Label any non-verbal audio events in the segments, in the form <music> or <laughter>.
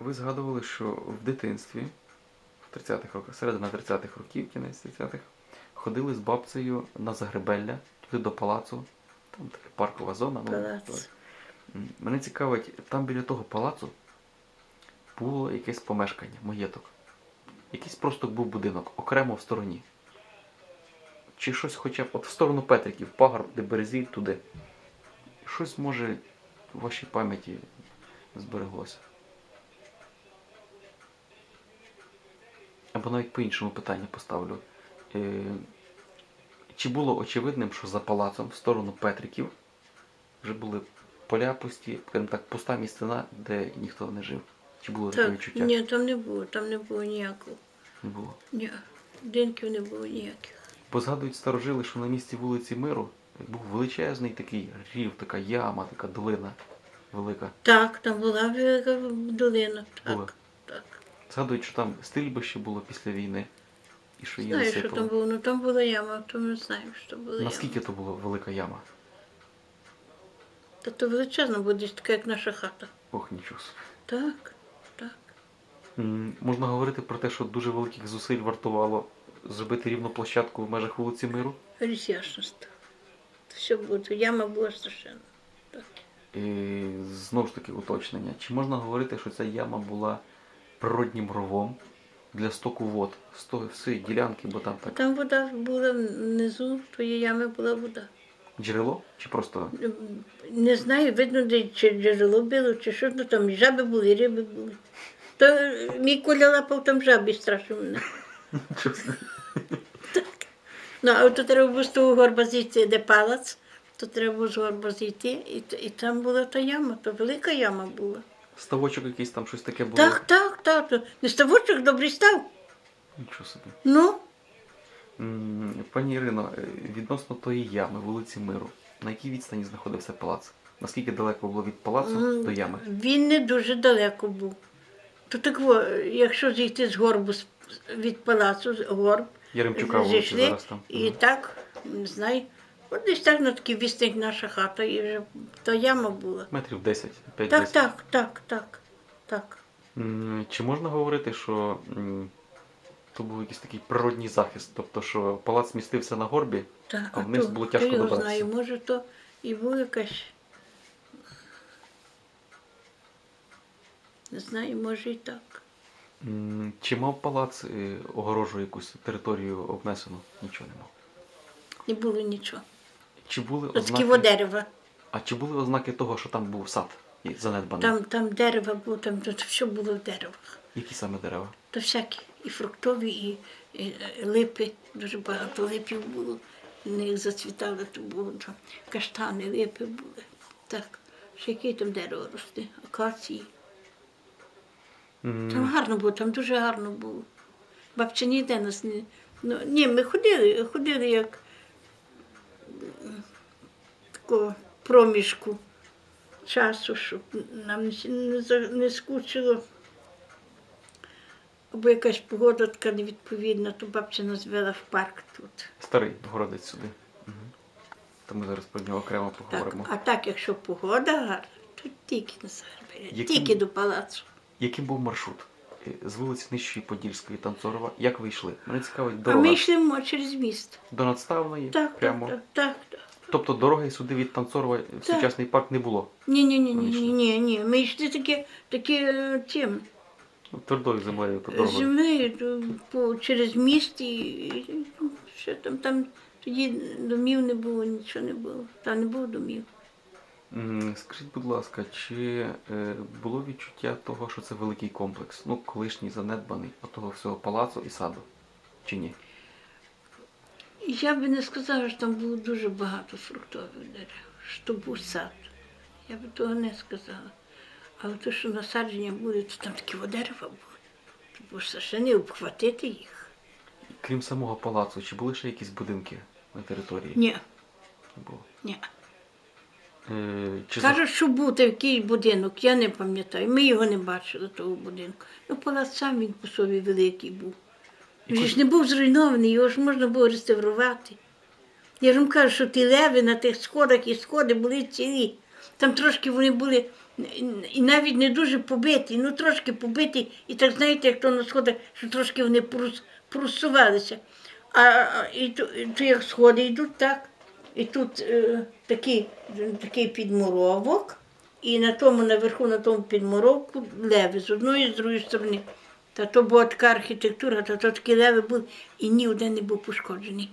Ви згадували, що в дитинстві, в 30-х роках, середина 30-х років, кінець 30-х, ходили з бабцею на Загребелля, туди до палацу. Там така паркова зона. ну, Палац. Мене цікавить, там біля того палацу було якесь помешкання, маєток. Якийсь просто був будинок, окремо в стороні. Чи щось хоча б от в сторону Петриків, пагорб, де березіль, туди. Щось може в вашій пам'яті збереглося. Або навіть по-іншому питання поставлю. Е, чи було очевидним, що за палацом в сторону Петриків вже були поля пусті, скажімо так, пуста місцина, де ніхто не жив? Чи було таке відчуття? ні, там не було, там не було ніякого. Не було. Ні, будинків не було ніяких. Бо згадують старожили, що на місці вулиці Миру був величезний такий рів, така яма, така долина велика. Так, там була велика долина. Так, так. Згадують, що там стрільбище було після війни. І що її Знаю, що там було, ну там була яма, то ми знаємо, що була Наскільки яма. то була велика яма? Та то величезна буде десь така, як наша хата. Ох, нічого собі. Так, так. М, Можна говорити про те, що дуже великих зусиль вартувало зробити рівну площадку в межах вулиці Миру. Різяшність. Все буде. Яма була страшенна. Так. І знову ж таки уточнення. Чи можна говорити, що ця яма була природнім ровом для стоку вод з ділянки, бо там так там вода була внизу, тої ями була вода. джерело? Чи просто Не знаю, видно, де чи джерело було, чи що, ну там жаби були, риби були. То мій коля лапав там жабі страшно мене. <laughs> Ну, а то треба було з того горба зійти, де палац, то треба було з горба зійти, і, і там була та яма, то велика яма була. Ставочок якийсь там щось таке було? Так, так, так. Не ставочок добрий став. Нічого собі. Ну, М, Пані Ірино, е, відносно тої ями, вулиці Миру, на якій відстані знаходився палац? Наскільки далеко було від палацу М, до ями? Він не дуже далеко був. То так, во, якщо зійти з горбу з- від палацу, з горб, Яремчука вулиця зійшли, зараз там. і Мгм. так, не знаю, от десь так на такий відстань наша хата, і вже та яма була. Метрів 10, 5-10. Так, так, так, так, так. М, Чи можна говорити, що м, то був якийсь такий природній захист? Тобто, що палац містився на горбі, так А вниз то- було то тяжко я добратися. знаю, може, то і була якась. Не знаю, може і так. М, чи мав палац е, огорожу якусь територію обнесену? Нічого не мав. Не було нічого. Чи були От ознаки, во дерева. а чи були ознаки того, що там був сад і занедбаний? Там, там дерева було, там тут все було в деревах. Які саме дерева? То всякі. І фруктові, і, і е, липи. Дуже багато липів було. Них зацвітали, то було там каштани, липи були. Так. Ще яке там дерево росте? Акації. М, Там гарно було, там дуже гарно було. Бабця ніде нас не. Ну, ні, ми ходили, ходили як такого проміжку часу, щоб нам не, скучило. Або якась погода така невідповідна, то бабця нас вела в парк тут. Старий городець сюди. Угу. Ми зараз про нього окремо Так. поговоримо. А так, якщо погода гарна, то тільки на Яким- тільки до палацу. Яким був маршрут? Е, З вулиці Нижчої Подільської Танцорова. Як ви йшли? Мене цікавить А ми йшли через міст. до надставної, Так, прямо. так, так, так. Тобто дороги сюди від Танцорова в Так. сучасний парк не було. Ні, ні, ні, ні, ні, ні, ні. Ми йшли такі, такі е, тим, Ну, Твердою землею по дорогою. землею то по, через міст і, і що там, там тоді домів не було, нічого не було. Там не було домів. М, Скажіть, будь ласка, чи е, було відчуття того, що це великий комплекс? Ну, колишній занедбаний, отого всього палацу і саду? Чи ні? Я би не сказала, що там було дуже багато фруктових дерев, що був сад. Я би того не сказала. Але те, що насадження були, то там такі дерева були. Було ще не обхватити їх. Крім самого палацу, чи були ще якісь будинки на території? Ні, Не було. ні. Е, чи Кажуть, що був такий будинок, я не пам'ятаю. Ми його не бачили, того будинку. Ну, палац сам він по собі великий був. Він ж не був зруйнований, його ж можна було реставрувати. Я ж вам кажу, що ті леви на тих сходах і сходи були цілі. Там трошки вони були І навіть не дуже побитий, ну трошки побитий, і так знаєте, як то на сходах, що трошки вони просувалися. А, і то, і то як сходи йдуть, так. І тут е, такий, такий підмуровок, і на тому наверху, на тому підмуровку леви з одної і з другої сторони. Та то була така архітектура, та то такі леви були, і ні один не був пошкоджений.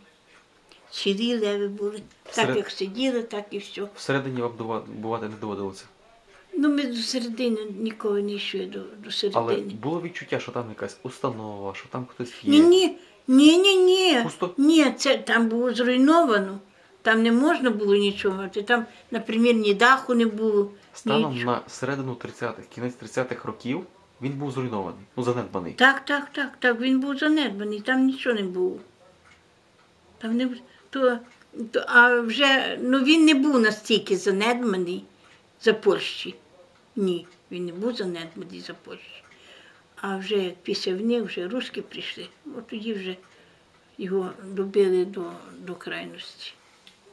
Цілі леви були. Так Серед- як сиділи, так і все. Всередині вам бувати не доводилося. Ну, ми до середини ніколи не йшли до, до Але середини. було відчуття, що там якась установа, що там хтось Ні, є. ні, ні, ні, ні. Пусто? Ні, це там було зруйновано. Там не можна було нічого мати. Там, наприклад, ні даху не було. Станом нічого. на середину 30-х, кінець 30-х років він був зруйнований, ну занедбаний. Так, так, так, так. Він був занедбаний, там нічого не було. Там не то, то, а вже ну він не був настільки занедбаний за Польщі. Ні, він не був занедбаний за Польщі. А вже як після війни вже русські прийшли, от тоді вже його добили до, до крайності.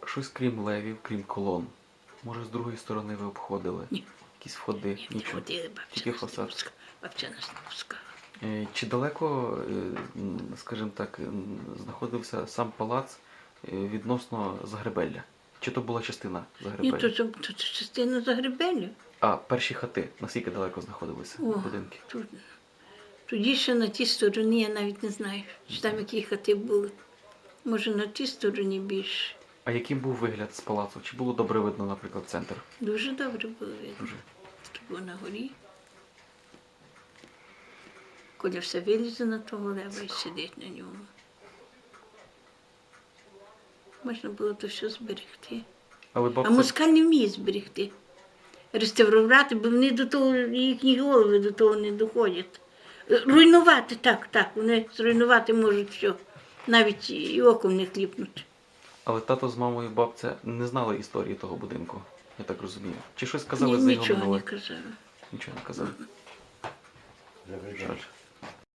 Щось крім левів, крім колон. Може, з другої сторони ви обходили? Ні. Якісь входи, Не нічого. ходили, бабця нас не пускала. Бабця нас не пускала. Чи далеко, е, скажімо так, знаходився сам палац е, відносно Загребелля? Чи то була частина Ні, Загребелля? то, то, то, це частина Загребелю. А перші хати, наскільки далеко знаходилися О, будинки? тут, тоді ще на тій стороні я навіть не знаю, чи там які хати були. Може, на тій стороні більше. А яким був вигляд з палацу? Чи було добре видно, наприклад, центр? Дуже добре було видно. Дуже. Було на горі. Коля все вилізе на того лева і сидить на ньому. Можна було то все зберегти. Але А бабця, москаль не вміє зберегти. Реставрувати, бо вони до того, їхні голови до того не доходять. Руйнувати, так, так, вони зруйнувати можуть все. Навіть і оком не кліпнуть. але тато з мамою бабця не знали історії того будинку, я так розумію. Чи щось казали Ні, за його нічого не казали. Нічого не казали. Жаль.